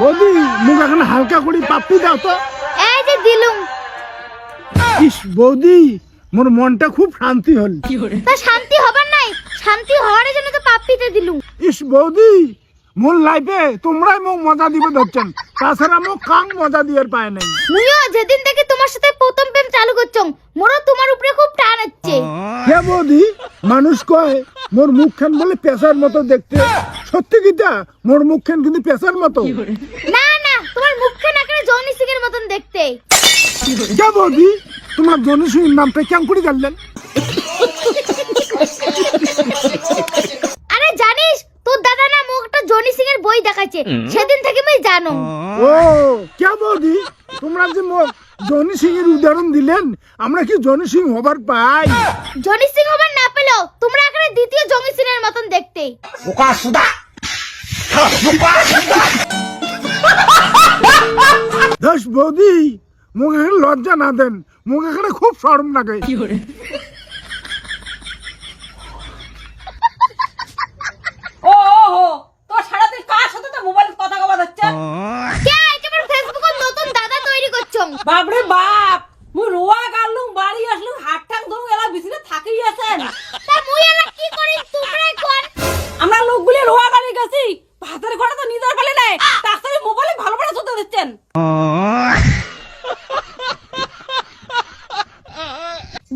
বৌদি মুখ এখন হালকা করে পাপ্পি দাও তো। এই যে দিলুম। ইস বৌদি মোর মনটা খুব শান্তি হল। তা শান্তি হবার নাই। শান্তি হওয়ার জন্য তো পাপ্পিতে দিলুম। ইস বৌদি মোর লাইফে তোমরাই মোক মজা দিবে ধরছেন। তাছাড়া মোক কাং মজা দিয়ে পায় নাই। মুইও যেদিন থেকে তোমার সাথে প্রথম প্রেম চালু করছম মোরও তোমার উপরে খুব টান হচ্ছে। হে বৌদি মানুষ কয় মোর মুখখান বলে পেশার মতো দেখতে। সত্যি কিটা মোর মুখখান কিন্তু পেশার মতো। না না তোমার মুখখান একেবারে জনি সিং এর মতন দেখতে। বৌদি তোমার জনসিংহ নামটা কেমন করে জানলেন? আরে জানিস তোর দাদা না মুখ একটা জনি সিং এর বই দেখাচ্ছে সেদিন থেকে মুই জানো। ও কে বৌদি তোমরা যে মোক জনি সিং এর উদাহরণ দিলেন আমরা কি জনি সিং হবার পাই? জনি সিং হবার না পেলেও তোমরা এখানে দ্বিতীয় জনি সিং এর মতন দেখতে। দশ বৌদি মোক এখানে লজ্জা না দেন। মোক এখানে খুব শরম লাগে। ও ও ভালো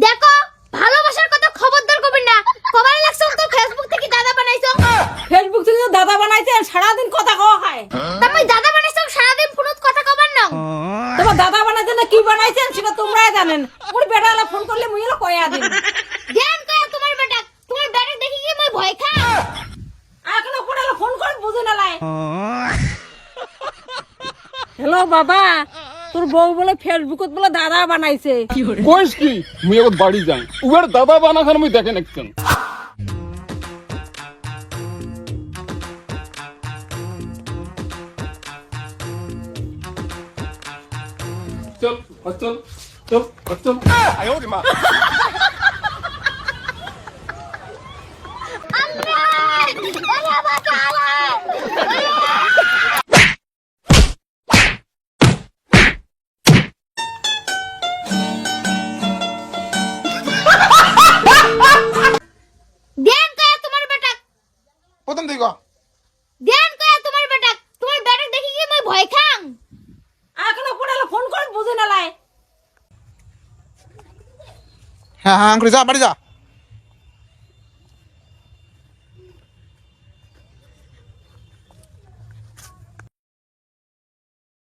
দেখো ভালোবাসার কথা খবরদার করবেন না। কবার লাগছ তো ফেসবুক থেকে দাদা বানাইছো। ফেসবুক থেকে দাদা বানাইছেন সারাদিন কথা কওয়া হয়। তা মুই দাদা বানাইছো সারাদিন ফোনত কথা কবার না তোমার দাদা বানাইছেন না কি বানাইছেন সেটা তোমরাই জানেন। মোর বেটা ফোন করলে মুই এলা কয়া দিন ধ্যান কয়া তোমার বেটা তোমার বেটা দেখি কি মই ভয় খাই এখনও পরে এলা ফোন করে বুঝে না লাই হ্যালো বাবা তোর বউ বলে ফেসবুকত বলে দাদা বানাইছে। কইস কি? মুই এখন বাড়ি যাই। উয়ার দাদা বানাখান মুই দেখেন একজন চল চল চল চল ধ্যান ভয় খাং? এখনও পরে ফোন করে বুঝে না লাই। হ্যাঁ হ্যাঁ করে যা বাড়ি যা।